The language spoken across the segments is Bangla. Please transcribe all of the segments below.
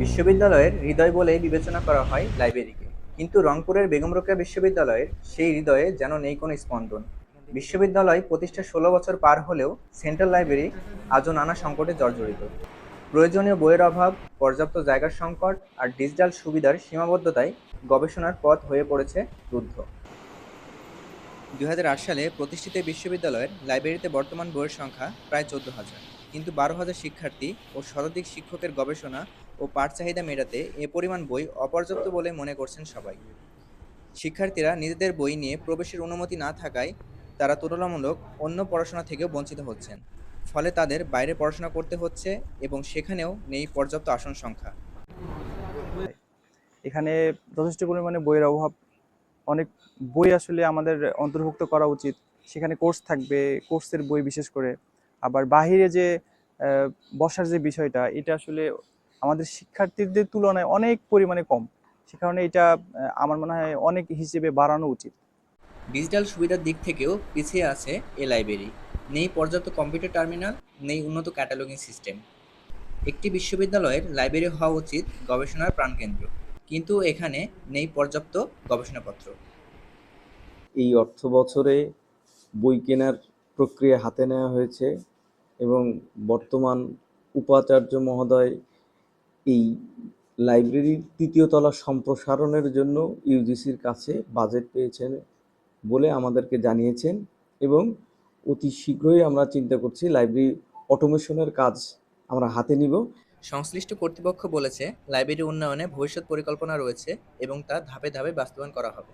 বিশ্ববিদ্যালয়ের হৃদয় বলে বিবেচনা করা হয় লাইব্রেরিকে। কিন্তু রংপুরের বেগম রোকেয়া বিশ্ববিদ্যালয়ের সেই হৃদয়ে যেন নেই কোনো স্পন্দন। বিশ্ববিদ্যালয় প্রতিষ্ঠা ষোলো বছর পার হলেও সেন্ট্রাল লাইব্রেরি আজও নানা সংকটে জর্জরিত। প্রয়োজনীয় বইয়ের অভাব, পর্যাপ্ত জায়গার সংকট আর ডিজিটাল সুবিধার সীমাবদ্ধতায় গবেষণার পথ হয়ে পড়েছে রুদ্ধ। দুই হাজার আট সালে প্রতিষ্ঠিত বিশ্ববিদ্যালয়ের লাইব্রেরিতে বর্তমান বইয়ের সংখ্যা প্রায় চোদ্দ হাজার। কিন্তু বারো হাজার শিক্ষার্থী ও শতাধিক শিক্ষকের গবেষণা ও পাঠ চাহিদা মেটাতে এ পরিমাণ বই অপর্যাপ্ত বলে মনে করছেন সবাই। শিক্ষার্থীরা নিজেদের বই নিয়ে প্রবেশের অনুমতি না থাকায় তারা তুলনামূলক অন্য পড়াশোনা থেকেও বঞ্চিত হচ্ছেন। ফলে তাদের বাইরে পড়াশোনা করতে হচ্ছে এবং সেখানেও নেই পর্যাপ্ত আসন সংখ্যা। এখানে যথেষ্ট পরিমাণে বইয়ের অভাব। অনেক বই আসলে আমাদের অন্তর্ভুক্ত করা উচিত। সেখানে কোর্স থাকবে, কোর্সের বই বিশেষ করে। আবার বাহিরে যে বসার যে বিষয়টা, এটা আসলে আমাদের শিক্ষার্থীদের তুলনায় অনেক পরিমাণে কম। সে কারণে এটা আমার মনে হয় অনেক হিসেবে বাড়ানো উচিত। ডিজিটাল সুবিধার দিক থেকেও পিছিয়ে আছে এ লাইব্রেরি। নেই পর্যাপ্ত কম্পিউটার টার্মিনাল নেই উন্নত ক্যাটালগিং সিস্টেম। একটি বিশ্ববিদ্যালয়ের লাইব্রেরি হওয়া উচিত গবেষণার প্রাণকেন্দ্র। কিন্তু এখানে নেই পর্যাপ্ত গবেষণাপত্র। এই অর্থ বছরে বই কেনার প্রক্রিয়া হাতে নেওয়া হয়েছে এবং বর্তমান উপাচার্য মহোদয় এই লাইব্রেরির তৃতীয় তলা সম্প্রসারণের জন্য ইউজিসির কাছে বাজেট পেয়েছেন বলে আমাদেরকে জানিয়েছেন এবং অতি শীঘ্রই আমরা চিন্তা করছি লাইব্রেরি অটোমেশনের কাজ আমরা হাতে নিব। সংশ্লিষ্ট কর্তৃপক্ষ বলেছে লাইব্রেরি উন্নয়নে ভবিষ্যৎ পরিকল্পনা রয়েছে এবং তা ধাপে ধাপে বাস্তবায়ন করা হবে।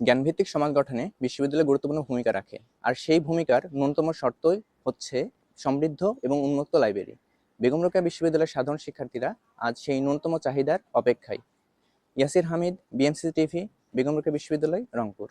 জ্ঞানভিত্তিক সমাজ গঠনে বিশ্ববিদ্যালয় গুরুত্বপূর্ণ ভূমিকা রাখে আর সেই ভূমিকার ন্যূনতম শর্তই হচ্ছে সমৃদ্ধ এবং উন্মুক্ত লাইব্রেরি। বেগম রোকেয়া বিশ্ববিদ্যালয়ের সাধারণ শিক্ষার্থীরা আজ সেই ন্যূনতম চাহিদার অপেক্ষায়। ইয়াসির হামিদ, বিএমসি টিভি, বেগম রোকেয়া বিশ্ববিদ্যালয়, রংপুর।